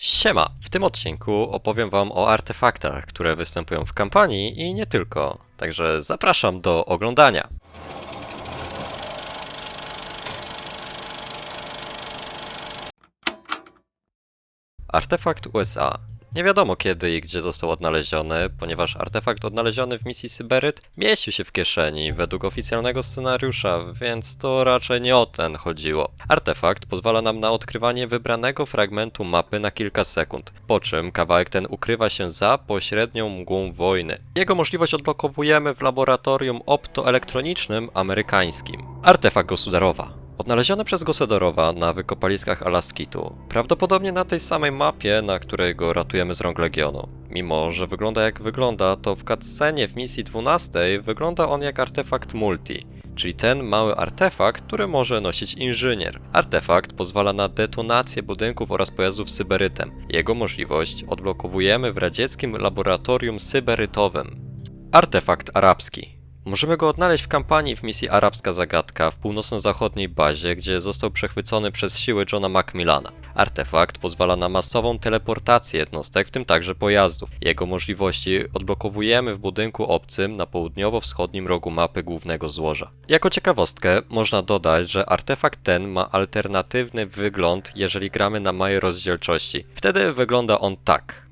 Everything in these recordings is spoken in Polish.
Siema! W tym odcinku opowiem Wam o artefaktach, które występują w kampanii i nie tylko. Także zapraszam do oglądania. Artefakt USA. Nie wiadomo kiedy i gdzie został odnaleziony, ponieważ artefakt odnaleziony w misji Syberyt mieścił się w kieszeni według oficjalnego scenariusza, więc to raczej nie o ten chodziło. Artefakt pozwala nam na odkrywanie wybranego fragmentu mapy na kilka sekund, po czym kawałek ten ukrywa się za pośrednią mgłą wojny. Jego możliwość odblokowujemy w laboratorium optoelektronicznym amerykańskim. Artefakt Gosudarowa. Odnaleziony przez Gosedorowa na wykopaliskach Alaskitu, prawdopodobnie na tej samej mapie, na której go ratujemy z rąk Legionu. Mimo, że wygląda jak wygląda, to w cutscenie w misji 12 wygląda on jak artefakt multi, czyli ten mały artefakt, który może nosić inżynier. Artefakt pozwala na detonację budynków oraz pojazdów syberytem. Jego możliwość odblokowujemy w radzieckim laboratorium syberytowym. Artefakt arabski. Możemy go odnaleźć w kampanii w misji Arabska Zagadka w północno-zachodniej bazie, gdzie został przechwycony przez siły Johna Macmillana. Artefakt pozwala na masową teleportację jednostek, w tym także pojazdów. Jego możliwości odblokowujemy w budynku obcym na południowo-wschodnim rogu mapy głównego złoża. Jako ciekawostkę można dodać, że artefakt ten ma alternatywny wygląd, jeżeli gramy na małej rozdzielczości. Wtedy wygląda on tak.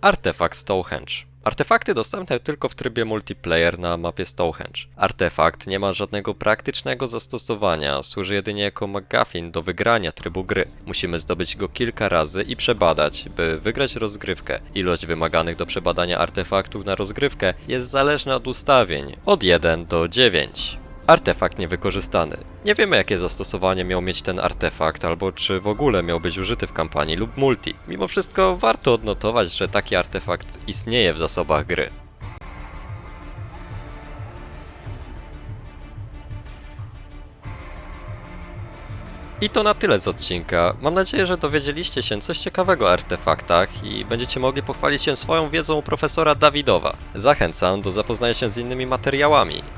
Artefakt Stonehenge. Artefakty dostępne tylko w trybie multiplayer na mapie Stonehenge. Artefakt nie ma żadnego praktycznego zastosowania, służy jedynie jako McGuffin do wygrania trybu gry. Musimy zdobyć go kilka razy i przebadać, by wygrać rozgrywkę. Ilość wymaganych do przebadania artefaktów na rozgrywkę jest zależna od ustawień, od 1 do 9. Artefakt niewykorzystany. Nie wiemy jakie zastosowanie miał mieć ten artefakt, albo czy w ogóle miał być użyty w kampanii lub multi. Mimo wszystko warto odnotować, że taki artefakt istnieje w zasobach gry. I to na tyle z odcinka. Mam nadzieję, że dowiedzieliście się coś ciekawego o artefaktach i będziecie mogli pochwalić się swoją wiedzą profesora Dawidowa. Zachęcam do zapoznania się z innymi materiałami.